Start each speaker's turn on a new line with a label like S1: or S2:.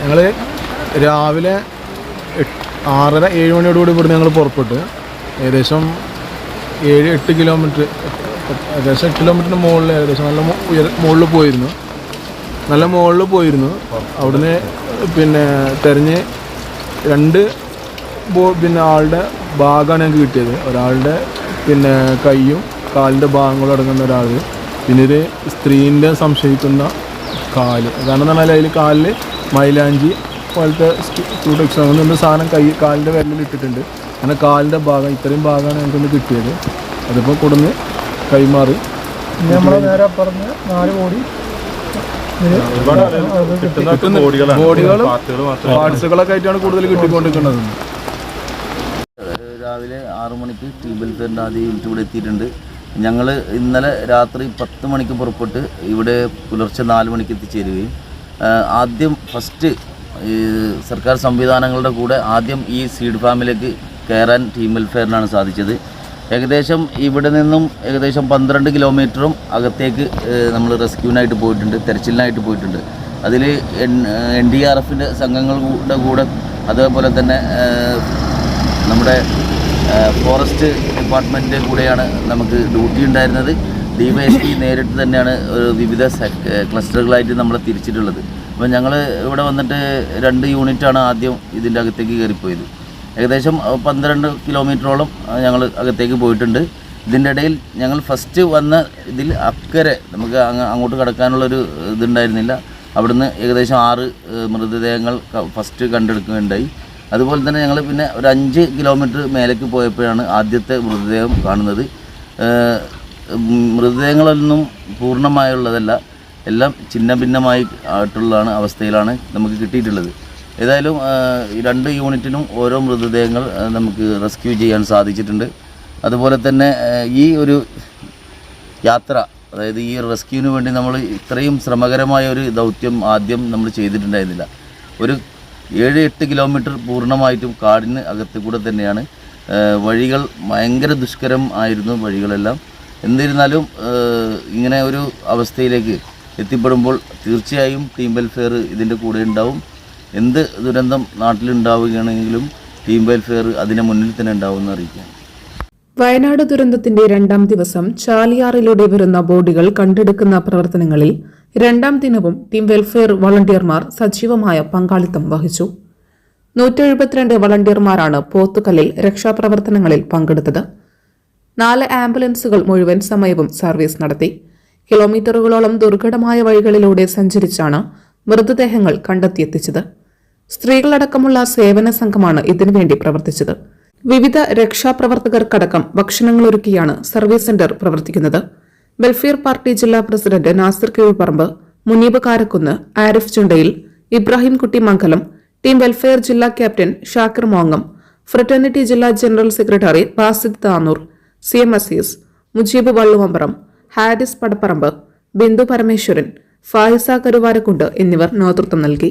S1: ഞങ്ങൾ രാവിലെ ആറര ഏഴ് മണിയോടുകൂടി ഇവിടുന്ന് ഞങ്ങൾ പുറപ്പെട്ട്. ഏകദേശം ഏഴ് എട്ട് കിലോമീറ്റർ ഏകദേശം എട്ട് കിലോമീറ്ററിന് മുകളിൽ ഏകദേശം നല്ല ഉയര മുകളിൽ പോയിരുന്നു. നല്ല മുകളിൽ പോയിരുന്നു. അവിടുന്ന് പിന്നെ തെരഞ്ഞ് രണ്ട് ബോ പിന്നെ ആളുടെ ഭാഗമാണ് ഞങ്ങൾക്ക് കിട്ടിയത്. ഒരാളുടെ പിന്നെ കൈയും കാലിന്റെ ഭാഗങ്ങളും അടങ്ങുന്ന ഒരാൾ പിന്നെ ഒരു സ്ത്രീന്റെ സംശയിക്കുന്ന കാൽ. കാരണം എന്ന് പറഞ്ഞാൽ അതിൽ കാലിൽ മൈലാഞ്ചി പോലത്തെ സ്റ്റുഡക്സ് അങ്ങനെ സാധനം കൈ കാലിന്റെ വിരലിൽ ഇട്ടിട്ടുണ്ട്. അങ്ങനെ കാലിന്റെ ഭാഗം ഇത്രയും ഭാഗമാണ് ഞങ്ങൾക്കൊന്ന് കിട്ടിയത്. അതിപ്പോൾ കൊടുന്ന് കൈമാറി.
S2: നമ്മൾ നേരെ പറഞ്ഞ് നാല് കോടി
S1: ബോഡികളും പാർട്സുകളൊക്കെ ആയിട്ടാണ് കൂടുതൽ കിട്ടിക്കൊണ്ടിരിക്കുന്നത്.
S3: രാവിലെ ആറു മണിക്ക് ടീം വെൽഫെയറിന്റെ ആദ്യ യൂണിറ്റ് ഇവിടെ എത്തിയിട്ടുണ്ട്. ഞങ്ങൾ ഇന്നലെ രാത്രി പത്ത് മണിക്ക് പുറപ്പെട്ട് ഇവിടെ പുലർച്ചെ നാല് മണിക്ക് എത്തിച്ചേരുകയും ആദ്യം ഫസ്റ്റ് ഈ സർക്കാർ സംവിധാനങ്ങളുടെ കൂടെ ആദ്യം ഈ സീഡ് ഫാമിലേക്ക് കയറാൻ ടീം വെൽഫെയറിനാണ് സാധിച്ചത്. ഏകദേശം ഇവിടെ നിന്നും ഏകദേശം പന്ത്രണ്ട് കിലോമീറ്ററും അകത്തേക്ക് നമ്മൾ റെസ്ക്യൂവിനായിട്ട് പോയിട്ടുണ്ട് തെരച്ചിലിനായിട്ട് പോയിട്ടുണ്ട്. അതിൽ എൻ ഡി ആർ എഫിന്റെ സംഘങ്ങളുടെ കൂടെ അതേപോലെ തന്നെ നമ്മുടെ ഫോറസ്റ്റ് ഡിപ്പാർട്ട്മെന്റിന്റെ കൂടെയാണ് നമുക്ക് ഡ്യൂട്ടി ഉണ്ടായിരുന്നത്. ഡിവൈഎസ്പി നേരിട്ട് തന്നെയാണ് വിവിധ ക്ലസ്റ്ററുകളായിട്ട് നമ്മളെ തിരിച്ചിട്ടുള്ളത്. അപ്പോൾ ഞങ്ങൾ ഇവിടെ വന്നിട്ട് രണ്ട് യൂണിറ്റാണ് ആദ്യം ഇതിന്റെ അകത്തേക്ക് കയറിപ്പോയത്. ഏകദേശം പന്ത്രണ്ട് കിലോമീറ്ററോളം ഞങ്ങൾ അകത്തേക്ക് പോയിട്ടുണ്ട്. ഇതിന്റെ ഇടയിൽ ഞങ്ങൾ ഫസ്റ്റ് വന്ന ഇതിൽ അക്കരെ നമുക്ക് അങ്ങ് അങ്ങോട്ട് കടക്കാനുള്ളൊരു ഇതുണ്ടായിരുന്നില്ല. അവിടുന്ന് ഏകദേശം ആറ് മൃതദേഹങ്ങൾ ഫസ്റ്റ് കണ്ടെടുക്കുകയുണ്ടായി. അതുപോലെ തന്നെ ഞങ്ങൾ പിന്നെ ഒരു അഞ്ച് കിലോമീറ്റർ മേലേക്ക് പോയപ്പോഴാണ് ആദ്യത്തെ മൃതദേഹം കാണുന്നത്. മൃതദേഹങ്ങളൊന്നും പൂർണമായുള്ളതല്ല. എല്ലാം ഛിന്ന ഭിന്നമായി അവസ്ഥയിലാണ് നമുക്ക് കിട്ടിയിട്ടുള്ളത്. ഏതായാലും രണ്ട് യൂണിറ്റിനും ഓരോ മൃതദേഹങ്ങൾ നമുക്ക് റെസ്ക്യൂ ചെയ്യാൻ സാധിച്ചിട്ടുണ്ട്. അതുപോലെ തന്നെ ഈ ഒരു യാത്ര അതായത് ഈ റെസ്ക്യൂവിന് വേണ്ടി നമ്മൾ ഇത്രയും ശ്രമകരമായ ഒരു ദൗത്യം ആദ്യം നമ്മൾ ചെയ്തിട്ടുണ്ടായിരുന്നില്ല. ഒരു ഏഴ് എട്ട് കിലോമീറ്റർ പൂർണമായിട്ടും കാടിന് അകത്ത് കൂടെ തന്നെയാണ് വഴികൾ ഭയങ്കര ദുഷ്കരം ആയിരുന്നു വഴികളെല്ലാം. എന്നിരുന്നാലും ഇങ്ങനെ ഒരു അവസ്ഥയിലേക്ക് എത്തിപ്പെടുമ്പോൾ തീർച്ചയായും ടീം വെൽഫെയർ ഇതിന്റെ കൂടെ ഉണ്ടാവും. എന്ത് ദുരന്തം നാട്ടിലുണ്ടാവുകയാണെങ്കിലും ടീം വെൽഫെയർ അതിന് മുന്നിൽ തന്നെ ഉണ്ടാവുമെന്ന് അറിയിക്കാം.
S4: വയനാട് ദുരന്തത്തിന്റെ രണ്ടാം ദിവസം ചാലിയാറിലൂടെ വരുന്ന ബോഡികൾ കണ്ടെടുക്കുന്ന പ്രവർത്തനങ്ങളിൽ രണ്ടാം ദിനവും ടീം വെൽഫെയർ വളണ്ടിയർമാർ സജീവമായ പങ്കാളിത്തം വഹിച്ചു. നൂറ്റെഴുപത്തിരണ്ട് വളണ്ടിയർമാരാണ് പോത്തുകല്ലിൽ രക്ഷാപ്രവർത്തനങ്ങളിൽ പങ്കെടുത്തത്. നാല് ആംബുലൻസുകൾ മുഴുവൻ സമയവും സർവീസ് നടത്തി. കിലോമീറ്ററുകളോളം ദുർഘടമായ വഴികളിലൂടെ സഞ്ചരിച്ചാണ് മൃതദേഹങ്ങൾ കണ്ടെത്തിയെത്തിച്ചത്. സ്ത്രീകളടക്കമുള്ള സേവന സംഘമാണ് ഇതിനുവേണ്ടി പ്രവർത്തിച്ചത്. വിവിധ രക്ഷാപ്രവർത്തകർക്കടക്കം ഭക്ഷണങ്ങൾ ഒരുക്കിയാണ് സർവീസ് സെന്റർ പ്രവർത്തിക്കുന്നത്. വെൽഫെയർ പാർട്ടി ജില്ലാ president Nasar Keezhparamba Muneeb Karakkunnu Arif Chundayil Ibrahim Kutty Mangalam team welfare ജില്ലാ ക്യാപ്റ്റൻ ഷാക്കിർ മോങ്ങം ഫ്രറ്റേണിറ്റി ജില്ലാ general secretary Basid Tanur C M Azeez Mujeeb Valluvambram Haris Padapparamba Bindhu Parameswaran Faiza Karuvarakundu എന്നിവർ നേതൃത്വം നൽകി.